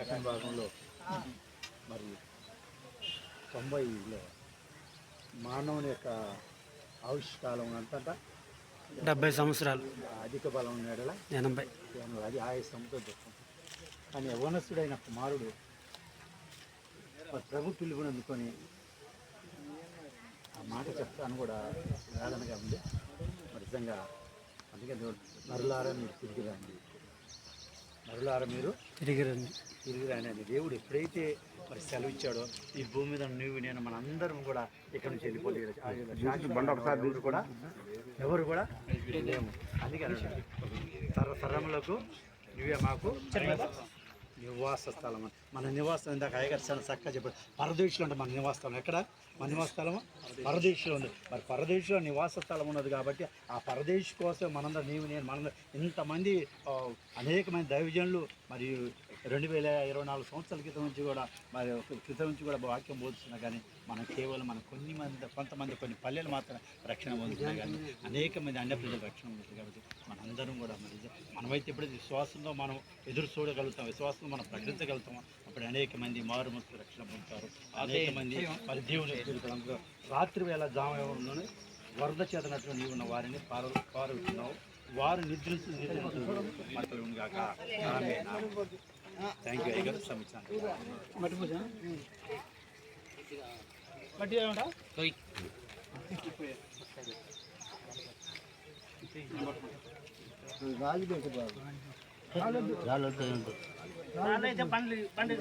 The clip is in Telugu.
దక్షిణ భాగంలో మరి తొంభైలో మానవుని యొక్క ఆయుష్కాలం అంతటా డెబ్బై సంవత్సరాలు. అధిక బలం ఉండేలా ఎనభై. అది ఆయుష్యంతో దుఃఖం కానీ యవనస్తుడైన కుమారుడు మరి ప్రభు పిలుపుని అందుకొని ఆ మాట చెప్తాను కూడా వేదనగా ఉంది. నిజంగా అందుకే నరులారా మీరు తిరిగి రండి. నరులారా మీరు తిరిగి రండి. తిరిగి రాని దేవుడు ఎప్పుడైతే మరి సెలవు ఇచ్చాడో ఈ భూమి మీద నువ్వు నేను మనందరం కూడా ఇక్కడ నుంచి వెళ్ళిపోలేదు కూడా. ఎవరు కూడా? లేము అందుకే అన్నాడు, తర తరములకు నువ్వే మాకు నివాస స్థలం. మన నివాసం ఇందాక అయ్యగారు చాలా చక్కగా చెప్పాడు పరదేశంలో అంటే మన నివాస స్థలం. ఎక్కడ? మన నివాస స్థలము? పరదేశంలో ఉంది. మరి పరదేశంలో నివాస స్థలం ఉన్నది కాబట్టి ఆ పరదేశ్ కోసం మనందరం నీవు నేను మనందరం ఇంతమంది ఆ, అనేక మంది దైవజనులు మరియు రెండు వేల ఇరవై నాలుగు సంవత్సరాల క్రితం నుంచి కూడా మరి ఒక క్రితం నుంచి కూడా వాక్యం బోధిస్తున్నా కానీ మనం కేవలం మన కొన్ని మంది కొంతమంది కొన్ని పల్లెలు మాత్రం రక్షణ పొందుతున్నాయి కానీ అనేక మంది అన్య ప్రజలు రక్షణ పొందుతుంది కాబట్టి మనందరం కూడా మరి మనమైతే ఎప్పుడైతే విశ్వాసంతో మనం ఎదురు చూడగలుగుతాం విశ్వాసంతో మనం ప్రకటించగలుగుతాం అప్పుడు అనేక మంది మారు మనసు రక్షణ పొందుతారు. అనేక మంది మరి దేవుని రాత్రి వేళ జామ వరద చేతనట్లు నీవు ఉన్న వారిని పార పారుతున్నావు వారు నిద్రిస్తూ నిద్రిస్తూ మతలు కాక థ్యాంక్ యూ అయ్యారు సమించాను మట్టి పూజ? మట్టి ఏమంటా? పండ్లు పండ్లు.